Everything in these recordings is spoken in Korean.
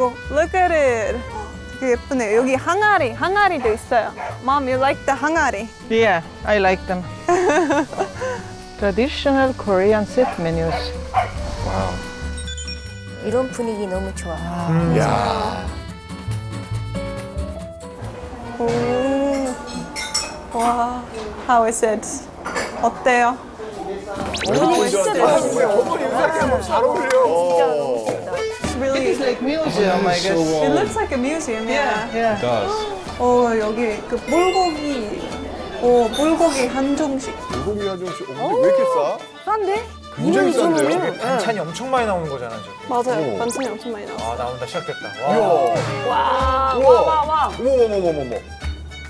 이거 look at it. 되게 예쁘네. 여기 항아리, 항아리도 있어요. Mom, you like the 항아리? Yeah, I like them. Traditional Korean set menus. 이런 분위기 너무 좋아. 야. 오. 와, how is it? 어때요? 어머니 진짜 좋아하시네요. 어머니 의상이 너무 잘 어울려. Museum, I guess. it looks like a museum. Yeah. Yeah. does. 어, 여기 그 불고기, 어, 불고기 한정식. 불고기 한정식. 어, 근데 왜 이렇게 싸? 싼데? 굉장히 싼데요? 반찬이 엄청 많이 나오는 거잖아 저기. 맞아요. 오. 반찬이 엄청 많이 나와. 아 나온다 시작됐다. 이야. 와. 와, 우와. 와, 와, 와. 어머머머머머머.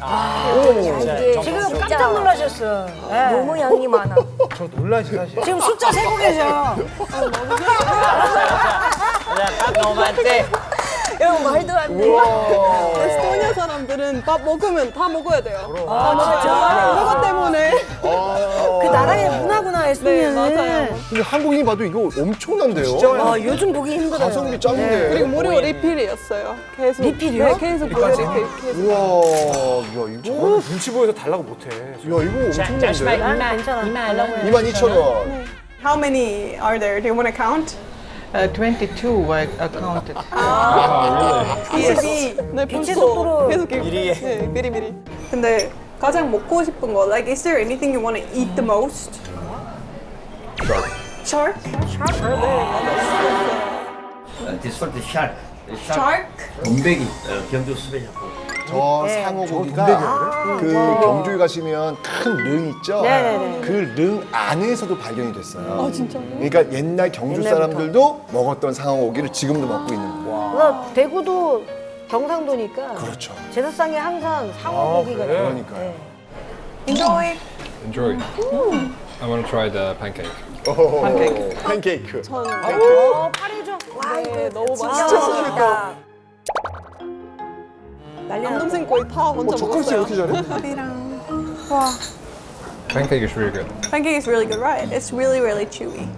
이게 지금 진짜 깜짝 놀라셨어. 예. 너무 양이 많아. 저 놀라지 사실. 지금 숫자 세고 계셔. 이런 말도 안 돼. 에스토니아 사람들은 밥 먹으면 다 먹어야 돼요. 아, 진짜. 그것 때문에. 어. 그 나라의 문화구나, 네, 에스토니아는. 맞아요. 근데 한국인이 봐도 이거 엄청난데요? 진짜 아, 요즘 보기 힘들어요. 가성비 짱인데. 그리고 무료 리필이었어요. 계속. 리필이요? 네, 계속 무료 리필. 계속. 우와, 야 이거, 눈치 보여서 달라고 못해. 야 이거 엄청난데. 난 괜찮아. 달라고 해. 22,000원. How many are there? Do you want to count? Uh, 22 I I counted. 22. 네, 빛의 벌써 속도로 계속 미리. 네, 미리 미리. 근데 가장 먹고 싶은 거, like, is there anything you want to eat the most? Shark. Shark? This for the shark. The shark. Shark? 곰배기 어, 경주 수배자고. 저 상어고기가 그 경주에 가시면 큰릉 있죠? 네네네. 그릉 안에서도 발견이 됐어요. 아, 진짜요? 그러니까 옛날 경주 옛날부터. 사람들도 먹었던 상어고기를 지금도 먹고 있는 거예요. 그러니까 대구도 경상도니까 그렇죠. 제사상에 항상 상어고기가 그래? 그러니까요. Enjoy. Enjoy. I want to try the pancake. 팬케이크. 팬케이크. 전 어, 파래죠. 와, 네, 이거 너무 진짜 맛있어. 맛있다. 난리. 남동생 거의 다 먼저 젓가락질 먹었어요. 이렇게 잘해? 밥이랑 와, Pancake is really good. pancake is really good, right? It's really really chewy.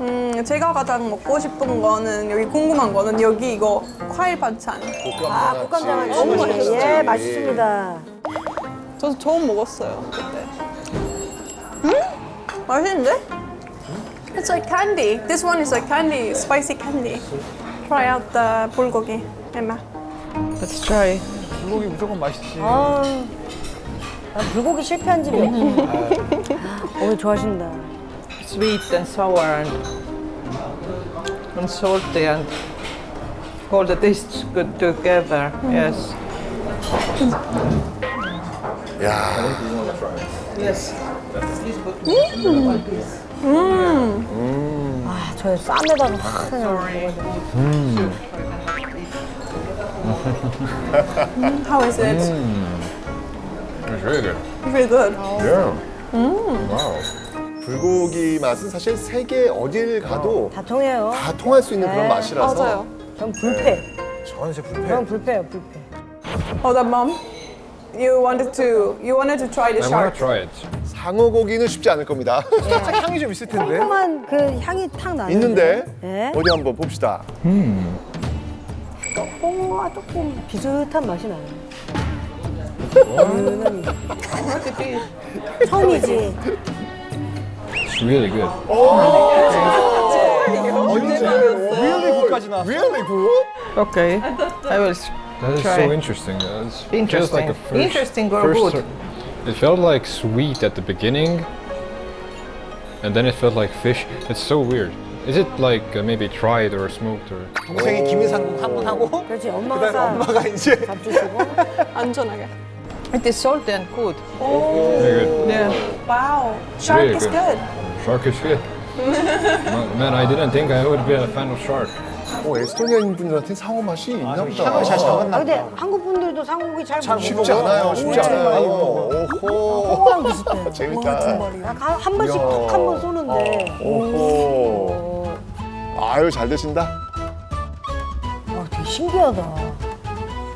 음, 제가 가장 먹고 싶은 거는 여기 궁금한 거는 여기 이거 과일 반찬. 아, 국감장아찌. 너무 맛있었죠. 예, 맛있습니다. 저 처음 먹었어요 그때. 음? 맛있는데? It's like candy. This one is like candy, spicy candy. Try out the bulgogi, Emma. Let's try. 불고기 무조건 맛있지. 아, 아, 불고기 실패한 집이 오늘 좋아하신다. Sweet and sour and, and salty and all the tastes good together. Yes. 야, Yes. 아, 저 쌈에다가 확 그냥 How is it? It's really good. Very good. 와우. 불고기 맛은 사실 세계 어딜 가도 다 통해요. 다 통할 수 있는 그런 네. 맛이라서. 맞아요. 전 불패. 저는 진짜 불패. 전 불패요, 불패. Oh, that mom. You wanted to. You wanted to try the I want shark. to try it. 상어 고기는 쉽지 않을 겁니다. 살짝 향이 좀 있을 텐데. 상큼한 그 향이 탁 나는데. 있는데 네. 어디 한번 봅시다. 꽁와 조금 비슷한 맛이 나요. 은은하니. 처음이지. It's really good. 위험이구까지 나왔어. Really good? Okay. I will. s- That is Try. so interesting. Uh, It's feels Interesting. like a first, Interesting or first good? It felt like sweet at the beginning, and then it felt like fish. It's so weird. Is it like uh, maybe dried or smoked or? 동생이 김이상국 한 번 하고 그렇지, 엄마가 그다음에 싹 엄마가 이제 잡수시고. 안전하게. It is salty and good. Very good. Yeah. Wow. Shark really is good. good. Shark is good. Man, man, I didn't think I would be a fan of shark. 어, 에스토니아인 분들한테 상어 맛이 있나 보다. 향을 잘 아, 잡았나 근데 보다. 한국 분들도 상고기 잘 먹어. 쉽지 않아요. 쉽지 않아요. 오호. 꽁랑 비슷해요. 재밌다. 약간 한 번씩. 푹 한 번 쏘는데. 오호. 아유 잘 드신다. 와, 되게 신기하다.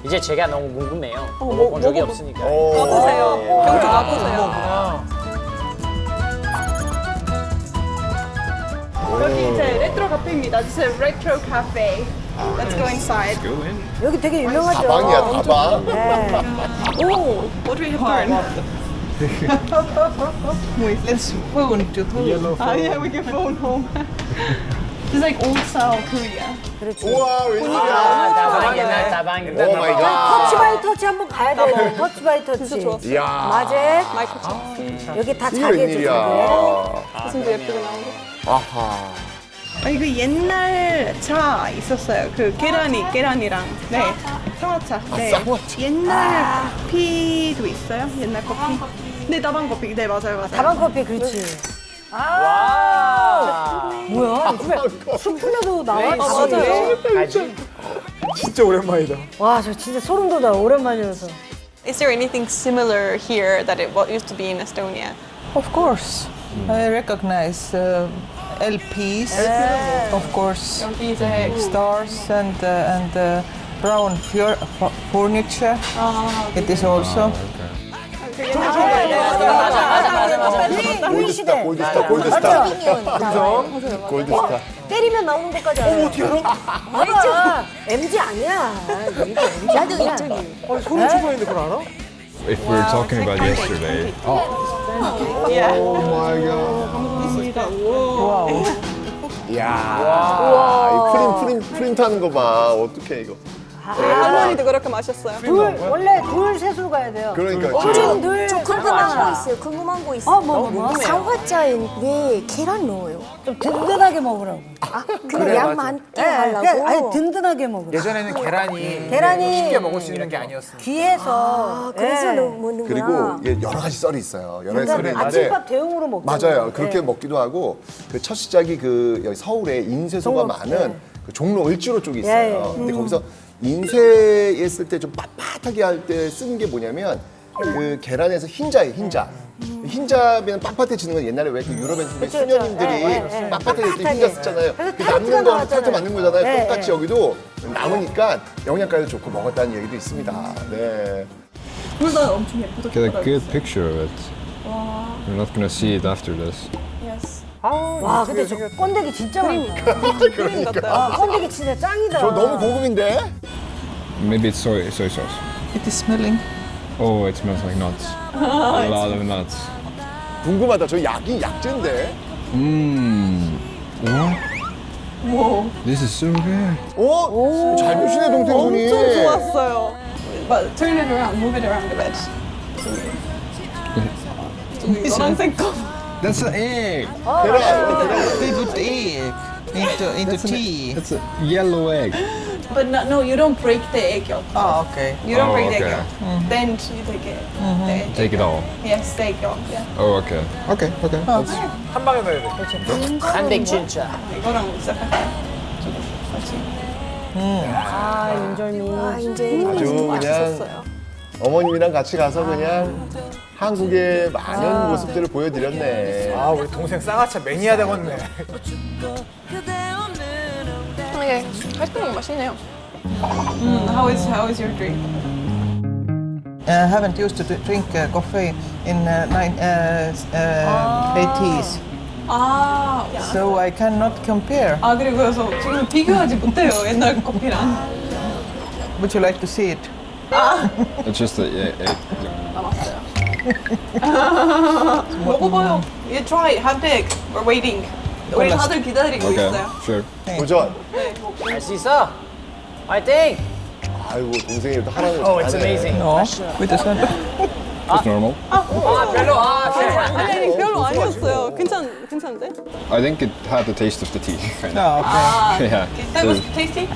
이제 제가 너무 궁금해요. 어, 먹어본 뭐- 적이 없으니까. 어. 가보세요. 경주 가보세요. 여기 이제 레트로 카페입니다. This is retro cafe. Let's go inside. Go in. 여기 되게 유명하죠. 다방이야 다방. 네. Oh, what do we have learned? Let's phone to home. Ah, yeah, we can phone home. It's like old style Korea. 우와 웬일이야. 다방 옛날 다방 오 옛날 마이 다방. 터치 갓. 바이 터치 한번 가야 돼요. 터치 바이 터치. 진짜 좋았어. 이야. 맞아. 마이크 잭슨. 여기 다 이게 자기 웬일이야. 해주는데. 가슴도 예쁘게 나오고. 아하. 아, 이거 옛날 차 있었어요. 그 계란이, 계란이랑. 네. 쌍화차. 네. 쌍화차. 옛날 커피도 있어요? 옛날 커피? 네, 다방 커피. 네, 맞아요, 맞아요. 다방 커피 그렇지. 와. 뭐야? 요즘에 술 풀려도 나와? 아, 다방이? 맞아요. 가지. 진짜 오랜만이다. 와, 저 진짜 소름 돋아. 오랜만이어서. Is there anything similar here that it what used to be in Estonia? Of course, I recognize uh, LPs, of course, stars and uh, and uh, brown fur- fu- furniture. It is also. 골드스타 골드스타 골드스타. 골드스타. 때리면 나오는 것까지 알아. 어떻게 알아? 알아. MG 아니야. MG 아니야. 어, 소름 치고 있는데 그걸 알아? If we were talking about yesterday, 오 마이 갓. Wow. 이야. 이 프린 프린 프린트 하는 거 봐. 어떡해 이거. 할머니도 그렇게 마셨어요. 둘, 원래 둘 셋으로 가야 돼요. 그러니까. 둘, 저 궁금한 거 있어요. 궁금한 거 있어요. 어, 뭐, 뭐, 뭐. 상화자에 왜 계란 넣어요? 좀 든든하게 먹으라고. 그냥 양 많게 네, 하려고. 그냥 아니 든든하게 먹으라고. 예전에는 계란이 계란이 쉽게 먹을 수 있는 게 아니었어. 귀해서. 아, 그래서 예. 넣는구나. 그리고 이게 여러 가지 썰이 있어요. 여러 가지 썰이 그러니까 있는데 아침밥 대용으로 먹죠. 맞아요. 그렇게 먹기도 하고 그 첫 시작이 그 여기 서울에 인쇄소가 종로, 많은 네. 그 종로 을지로 쪽이 있어요. 예, 예. 근데 거기서 인쇄 했을 때 좀 빳빳하게 할 때 쓰는 게 뭐냐면 그 계란에서 흰자예요, 흰자. 흰자면 빳빳해지는 건 옛날에 왜 그 유럽에서 우리 그쵸, 수녀님들이 그쵸. 예, 예, 예. 빳빳해질 때 빳빳하게. 흰자 쓰잖아요. 그래서 그 타르트가 남는 거 나왔잖아요. 타르트 맞는 거잖아요. 예, 똑같이 예. 여기도 남으니까 영양가도 좋고 먹었다는 얘기도 있습니다. 네. 불도 엄청 예쁘다. get a good picture of it. We're not gonna see it after this. Yes. 와, 근데 저 건더기 진짜 많다. 크림 같아요. 아, 건더기 진짜 짱이다. 저 너무 고급인데? Maybe it's soy soy sauce. It is smelling. Oh, it smells like nuts. a lot of nuts. 궁금하다. 저 약이 약재인데? Mmm. What? Whoa. This is so good. 어? 잘 보시네, 동생분이. 엄청 좋았어요. But turn it around, move it around a bit. 노란색 거. That's an egg. They put egg into into tea. That's a yellow egg. But no, no, you don't break the egg yolk. Oh, okay. You don't Oh, break the egg okay. yolk. Then you take it. the egg Take it all. Yes, the egg yolk. Yeah. Oh, okay. Okay, okay. That's 한 방에 넣어야 돼. 한백 진짜. 이거랑 시작할까요? 같이. 아, 윤절미. 아, 이제 아주 그냥 맛있었 어머님이랑 같이 가서 그냥 한국의 많은 모습들을 보여드렸네. 아, 우리 동생 쌍화차 매니아 되겠네. 네, 아이스크림 맛있네요. 음, how is how is your drink? I haven't used to d- drink uh, coffee in uh, nine, uh, s- uh, 80s, 아, so I cannot compare. 아 그리고 그래서 지금 비교하지 못해요 옛날 커피랑. Would you like to see it? It's just a yeah, egg. 먹어봐요. You try, have egg. We're waiting. 우리 다들 기다리고 Okay, 있어요. sure. 도전. 할 수 있어. 화이팅. 아이고 동생이 또 하라고 Oh, it's 잘하네. amazing. No, with the sun. Just normal. 아 별로 아 별로. 아니 아니 별로 아니었어요. 괜찮 괜찮은데? I think it had the taste of the tea. kind of. Oh, okay. 아, Yeah. that was tasty.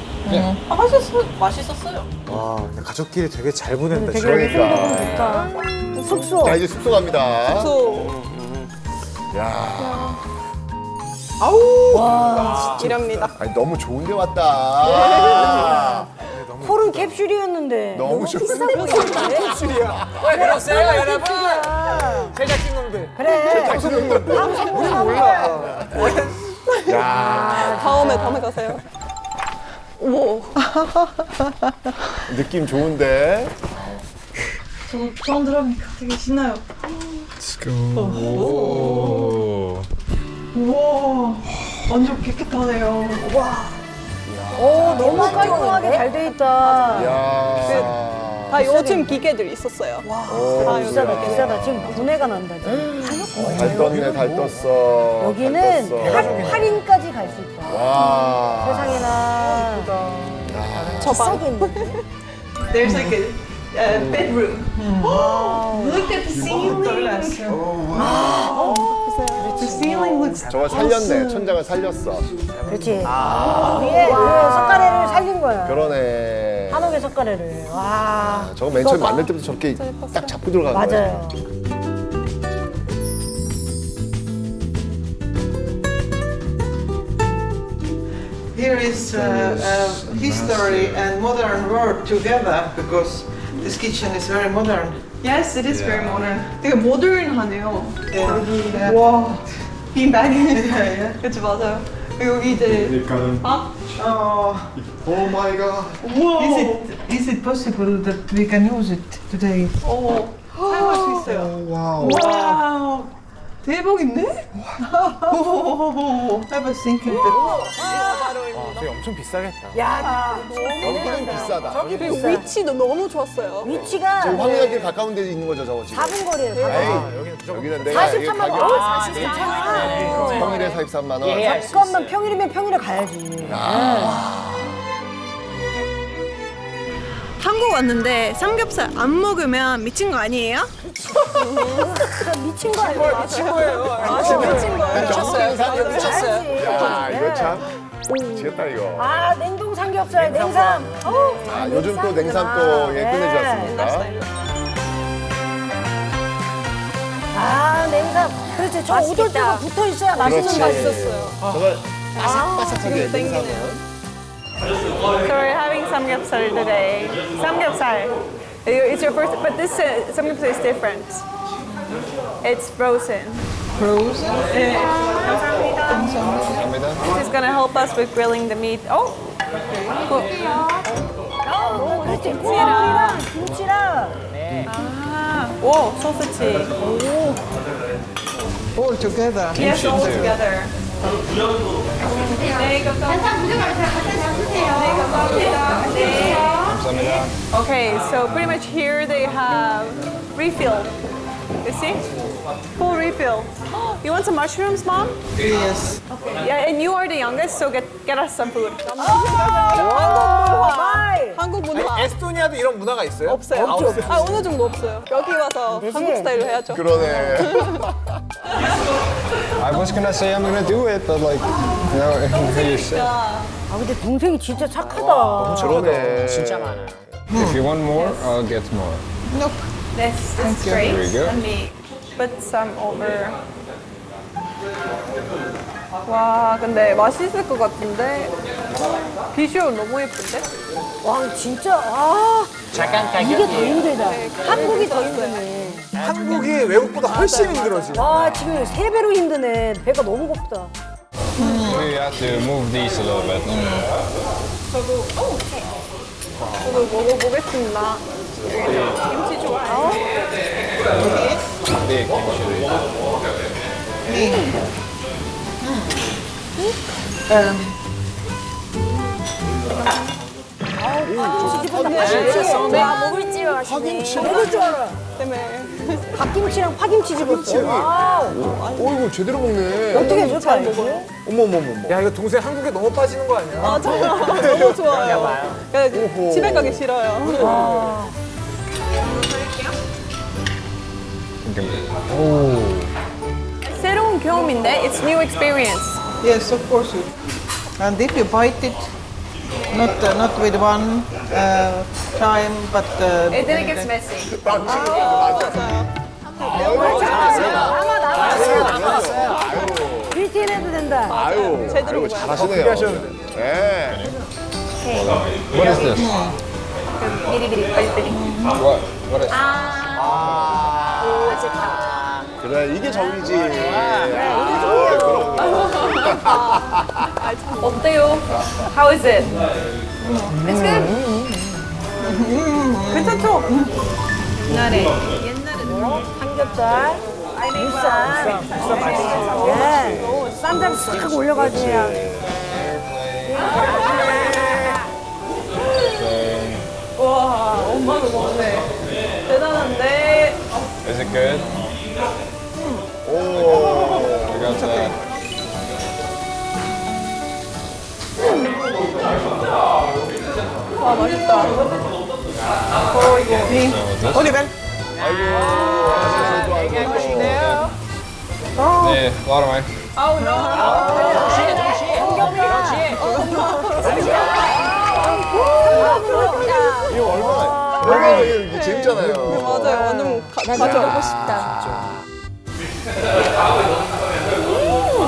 아 맛있어 맛있었어요. 와, 가족끼리 되게 잘 보낸다. 진짜. 그러니까. 숙소. 자 이제 숙소 갑니다. 또 야, 이럽니다. 아니 너무 좋은데 왔다. 폴은 캡슐이었는데. 너무 좋. 왜 그러세요 여러분? 제작진 놈들. 그래. 야, 다음에 다음에 가세요. 오, 느낌 좋은데. 저 처음 들어보니까 되게 신나요. Let's go. Oh. 우와, 완전 깨끗하네요. 와, 오, 너무 깔끔하게 잘 돼 있다. 야. 다 요즘 기계들이 있었어요. 오, 아, 비싸다, 야. 비싸다. 지금 분해가 난다. 지금. 달 떴네, 달 떴어. 여기는 떴어. 8인까지 갈 수 있다. 와. 세상에나. 저 방. There's like a, a bedroom. Look at the ceiling. The ceiling looks 저걸 살렸네. 천장을 살렸어. 그렇지. 위에 그 석가래를 살린 거야. 그러네. 석가래를. 와. 저거 맨 처음 만들 때부터 저렇게 딱 잡고 거야. 맞아요. Here is uh, uh, history and modern world together because this kitchen is very modern. Yes, it is very modern. 되게 모던하네요. Yeah. 와 빈백. yeah. 그치 맞아요. 여기 이제 아 Oh, 오 마이 갓. is it is it possible that we can use it today? 어 사용할 수 있어요. 와우. 와우 대박인데? Was thinking that 와, 저게 엄청 비싸겠다. 야, 여기는 비싸다. 그리고 위치도 너무 좋았어요. 위치가 지금 황리단길 가까운 데 있는 거죠, 저거 지금. 4분 거리에요. 에이, 아, 여기는 무조건 여기는 내가 이게 43만 원. 가격 어, 43만 원. 평일에 43만 원. 예, 알수 잠깐만 평일이면 평일에 가야지. 한국 왔는데 삼겹살 안 먹으면 미친 거 아니에요? 미친 거 아니야? 미친 거예요. 정수영 사격 미쳤어요. 야, 이거 참. 미치겠다, 이거. 아 냉동 삼겹살 냉삼. 어우, 아, 요즘 또 냉삼 또 예, 끝내지 않습니까? 아 냉삼. 그렇지 저 오돌뼈가 붙어 있어야 맛있는. 거 있었어요. 저걸 바삭바삭하게 냉삼은. So we're having samgyeopsal today. Samgyeopsal. It's your first, but this uh, samgyeopsal is different. It's frozen. frozen. 감사합니다. This is gonna help us with grilling the meat. Oh, cool. 어, 그렇지 콩이랑 김치랑. Ah, whoa, sausage. All together. Yes, all together. 감사합니다. Okay, so pretty much here they have refill. You see? Full refill. You want some mushrooms, mom? Yes. Yeah, and you are the youngest, so get get us some food. 한국 문화 에스토니아도 이런 문화가 있어요? 없어요. 아, 없어요. 아 어느 정도 없어요. 여기 와서 한국 스타일로 해야죠. 그러네. I was gonna say I'm gonna do it, but like, no, you said. 아 근데 동생이 진짜 착하다. 그러네. 진짜 많아요. If you want more, I'll get more. This, this is great. There you go. Let me put some over. 와, 근데 맛있을 것 같은데 비주얼 너무 예쁜데? 와 진짜 아 잠깐 이게 더 힘들다. 한국이 더 힘드네. 한국이 외국보다 훨씬 힘들어 지금. 와 지금 세 배로 힘드네. 배가 너무 고프다. We have to move these a little bit. 저도 먹어보겠습니다. 김치 좋아요? Big 아시네. 파김치. 먹을 줄 알아. 때문에 갓김치랑 파김치 집었어. 와우. 어, 이거 제대로 먹네. 어떻게 좋다 이거? 어머, 어머, 어머. 야 이거 동생 한국에 너무 빠지는 거 아니야? 맞아 너무 좋아요. 그냥 집에 가기 싫어요. 새로운 경험인데 it's new experience. Yes, of course. You. And if you bite it, not uh, not with one uh, time, but uh, It didn't get messy. 빌트인 해도 된다. 아유, 제대로 아유. 잘하시네요. 하셨는데. 네. What is this? 미리미리 빨리빨리. What? What is? 그래, 이게 정이지. 어때요? How is it? It's good. 괜찮죠? 옛날에. 옛날에 뭐? 삼겹살 쌈장 싹 올려가지고 네. 와 엄마도 먹네. 대단한데? Is it good? 음. 오, I got 와 맛있다. Oliver. Yeah, a lot of mine. 이거 얼마나 얼마나 이게 재밌잖아요. 맞아요. 완전 가, 나도 가져. 가고 싶다.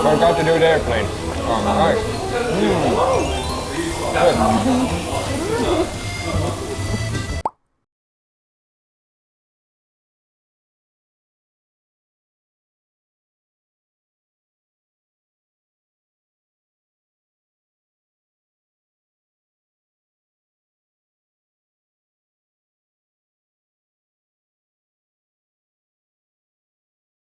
Forgot to do the airplane. Oh, nice. Mm. Good.